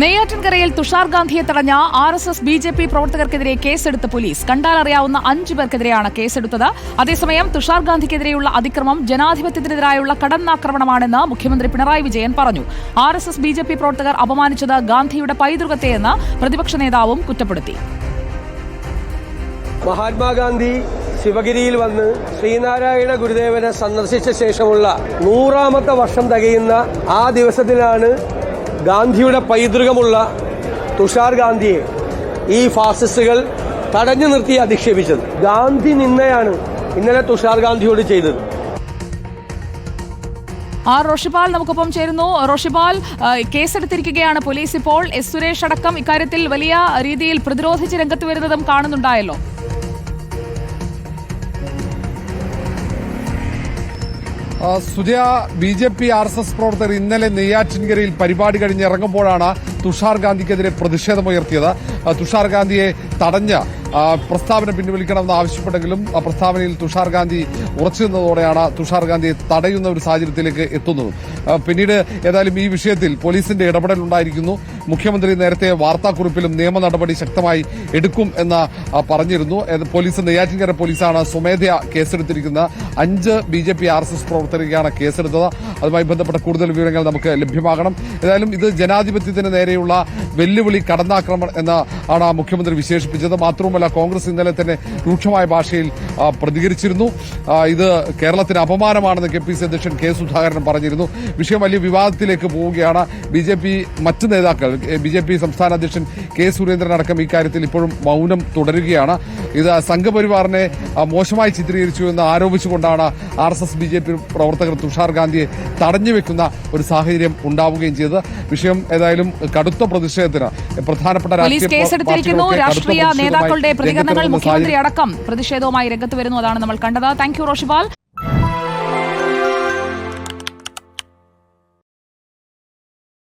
നെയ്യാറ്റിൻകരയിൽ തുഷാർ ഗാന്ധിയെ തടഞ്ഞ R S S B J P പ്രവർത്തകർക്കെതിരെ കേസെടുത്ത് പോലീസ്. കണ്ടാലറിയാവുന്ന അഞ്ചു പേർക്കെതിരെയാണ് കേസെടുത്തത്. അതേസമയം തുഷാർ ഗാന്ധിക്കെതിരെയുള്ള അതിക്രമം ജനാധിപത്യത്തിനെതിരായുള്ള കടന്നാക്രമണമാണെന്ന് മുഖ്യമന്ത്രി പിണറായി വിജയൻ പറഞ്ഞു. R S S B J P പ്രവർത്തകർ അപമാനിച്ചത് ഗാന്ധിയുടെ പൈതൃകത്തെയെന്ന് പ്രതിപക്ഷ നേതാവും കുറ്റപ്പെടുത്തി. മഹാത്മാഗാന്ധി ശിവഗിരിയിൽ വന്ന് ശ്രീനാരായണ ഗുരുദേവനെ സന്ദർശിച്ച ശേഷമുള്ള നൂറാമത്തെ വർഷം തികയുന്ന ആ ദിവസത്തിലാണ് ഗാന്ധിയുടെ പൈതൃകമുള്ള തുഷാർ ഗാന്ധിയെ ഈ ഫാസിസ്റ്റുകൾ തടഞ്ഞു നിർത്തി അധിക്ഷേപിച്ചത്. ഗാന്ധി നിന്നയാണ് ഇന്നലെ തുഷാർ ഗാന്ധിയോട് ചെയ്തത്. ആർ റോഷിപാൽ നമുക്കൊപ്പം ചേരുന്നു. റോഷിപാൽ കേസെടുത്തിരിക്കുകയാണ് പോലീസ് ഇപ്പോൾ. എസ് സുരേഷ് അടക്കം ഇക്കാര്യത്തിൽ വലിയ രീതിയിൽ പ്രതിരോധിച്ച് രംഗത്ത് വരുന്നതും കാണുന്നുണ്ടായല്ലോ. Sujaya B J P R S S പ്രവർത്തകർ ഇന്നലെ നെയ്യാറ്റിൻകരയിൽ പരിപാടി കഴിഞ്ഞ് ഇറങ്ങുമ്പോഴാണ് തുഷാർ ഗാന്ധിക്കെതിരെ പ്രതിഷേധമുയർത്തിയത്. തുഷാർ ഗാന്ധിയെ തടഞ്ഞ പ്രസ്താവന പിൻവലിക്കണമെന്ന് ആവശ്യപ്പെട്ടെങ്കിലും ആ പ്രസ്താവനയിൽ തുഷാർ ഗാന്ധി ഉറച്ചു നിന്നതോടെയാണ് തുഷാർ ഗാന്ധിയെ തടയുന്ന ഒരു സാഹചര്യത്തിലേക്ക് എത്തുന്നത്. പിന്നീട് ഏതായാലും ഈ വിഷയത്തിൽ പോലീസിന്റെ ഇടപെടൽ ഉണ്ടായിരിക്കുന്നു. മുഖ്യമന്ത്രി നേരത്തെ വാർത്താക്കുറിപ്പിലും നിയമ നടപടി ശക്തമായി എടുക്കും എന്ന് പറഞ്ഞിരുന്നു. പോലീസ് നെയ്യാറ്റിൻകര പോലീസാണ് സ്വമേധയാ കേസെടുത്തിരിക്കുന്ന അഞ്ച് B J P R S S പ്രവർത്തകർക്കാണ് കേസെടുത്തത്. അതുമായി ബന്ധപ്പെട്ട കൂടുതൽ വിവരങ്ങൾ നമുക്ക് ലഭ്യമാകണം. ഏതായാലും ഇത് ജനാധിപത്യത്തിന് നേരെയുള്ള വെല്ലുവിളി കടന്നാക്രമണം എന്ന് ആണ് മുഖ്യമന്ത്രി വിശേഷിപ്പിച്ചത്. മാത്രവുമല്ല കോൺഗ്രസ് ഇന്നലെ തന്നെ രൂക്ഷമായ ഭാഷയിൽ പ്രതികരിച്ചിരുന്നു. ഇത് കേരളത്തിന് അപമാനമാണെന്ന് കെ പി സി അധ്യക്ഷൻ കെ സുധാകരൻ പറഞ്ഞിരുന്നു. വിഷയം വലിയ വിവാദത്തിലേക്ക് പോവുകയാണ്. ബി ജെ പി മറ്റ് നേതാക്കൾ ബി ജെ പി സംസ്ഥാന അധ്യക്ഷൻ കെ സുരേന്ദ്രൻ അടക്കം ഇക്കാര്യത്തിൽ ഇപ്പോഴും മൗനം തുടരുകയാണ്. ഇത് സംഘപരിവാറിനെ മോശമായി ചിത്രീകരിച്ചു എന്ന് ആരോപിച്ചുകൊണ്ടാണ് R S S B J P പ്രവർത്തകർ തുഷാർ ഗാന്ധിയെ തടഞ്ഞു വെക്കുന്ന ഒരു സാഹചര്യം ഉണ്ടാവുകയും ചെയ്തത്. വിഷയം ഏതായാലും കടുത്ത പ്രതിഷേധത്തിന് പ്രധാനപ്പെട്ട രാഷ്ട്രീയ നേതാക്കളുടെ പ്രതികരണങ്ങൾ മുഖ്യമന്ത്രി അടക്കം പ്രതിഷേധവുമായി രംഗത്ത് വരുന്നു അതാണ് നമ്മൾ കണ്ടത്. Thank you Roshipal